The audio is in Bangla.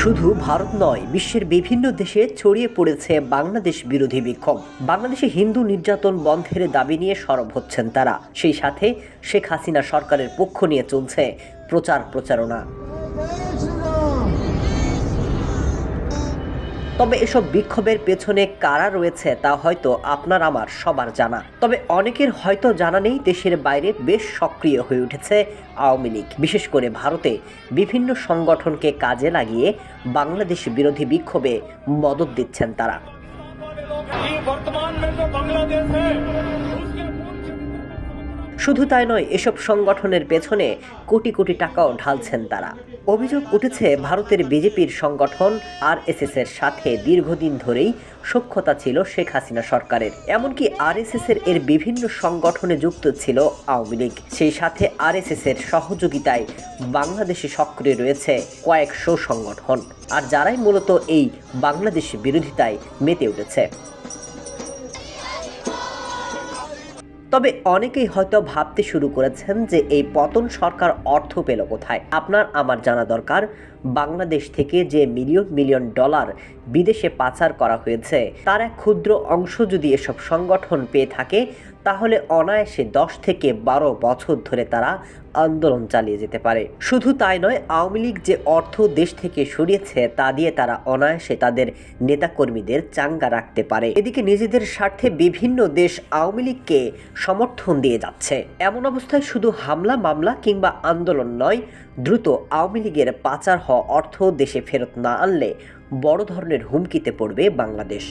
শুধু ভারত নয়, বিশ্বের বিভিন্ন দেশে ছড়িয়ে পড়েছে বাংলাদেশ বিরোধী বিক্ষোভ। বাংলাদেশে হিন্দু নির্যাতন বন্ধের দাবি নিয়ে সরব হচ্ছেন তারা। সেই সাথে শেখ হাসিনা সরকারের পক্ষ নিয়ে চলছে প্রচার প্রচারণা। তবে এসব বিক্ষোভের পেছনে কারা রয়েছে তা হয়তো আপনার আমার সবার জানা। তবে অনেকের হয়তো জানা নেই দেশের বাইরে বেশ সক্রিয় হয়ে উঠেছে আওয়ামী লীগ। বিশেষ করে ভারতে বিভিন্ন সংগঠনকে কাজে লাগিয়ে বাংলাদেশ বিরোধী বিক্ষোভে মদত দিচ্ছেন তারা। ये শুধু তাই নয়, এসব সংগঠনের পেছনে কোটি কোটি টাকাও ঢালছেন তারা। অভিযোগ উঠেছে, ভারতের বিজেপির সংগঠন আর এর সাথে দীর্ঘদিন ধরেই সক্ষতা ছিল শেখ হাসিনা সরকারের। এমনকি আর এর এর বিভিন্ন সংগঠনে যুক্ত ছিল আওয়ামী লীগ। সেই সাথে আর এর সহযোগিতায় বাংলাদেশে সক্রিয় রয়েছে কয়েকশো সংগঠন। আর যারাই মূলত এই বাংলাদেশ বিরোধিতায় মেতে উঠেছে। তবে অনেকেই হয়তো ভাবতে শুরু করেছেন যে এই পতন সরকার অর্থ পেল কোথায়? আপনার আমার জানা দরকার, বাংলাদেশ থেকে যে মিলিয়ন মিলিয়ন ডলার বিদেশে পাচার করা হয়েছে, তার এক ক্ষুদ্র অংশ যদি এসব সংগঠন পেয়ে থাকে, তাহলে অনায়াসে দশ থেকে বারো বছর ধরে তারা আন্দোলন চালিয়ে যেতে পারে। শুধু তাই নয়, আওয়ামী লীগ যে অর্থ দেশ থেকে সরিয়েছে, তা দিয়ে তারা অনায়াসে তাদের নেতাকর্মীদের চাঙ্গা রাখতে পারে। এদিকে নিজেদের স্বার্থে বিভিন্ন দেশ আওয়ামী লীগকে সমর্থন দিয়ে যাচ্ছে। এমন অবস্থায় শুধু হামলা, মামলা কিংবা আন্দোলন নয়, দ্রুত আওয়ামী লীগের পাচার হওয়া অর্থ দেশে ফেরত না আনলে বড় ধরনের হুমকিতে পড়বে বাংলাদেশ।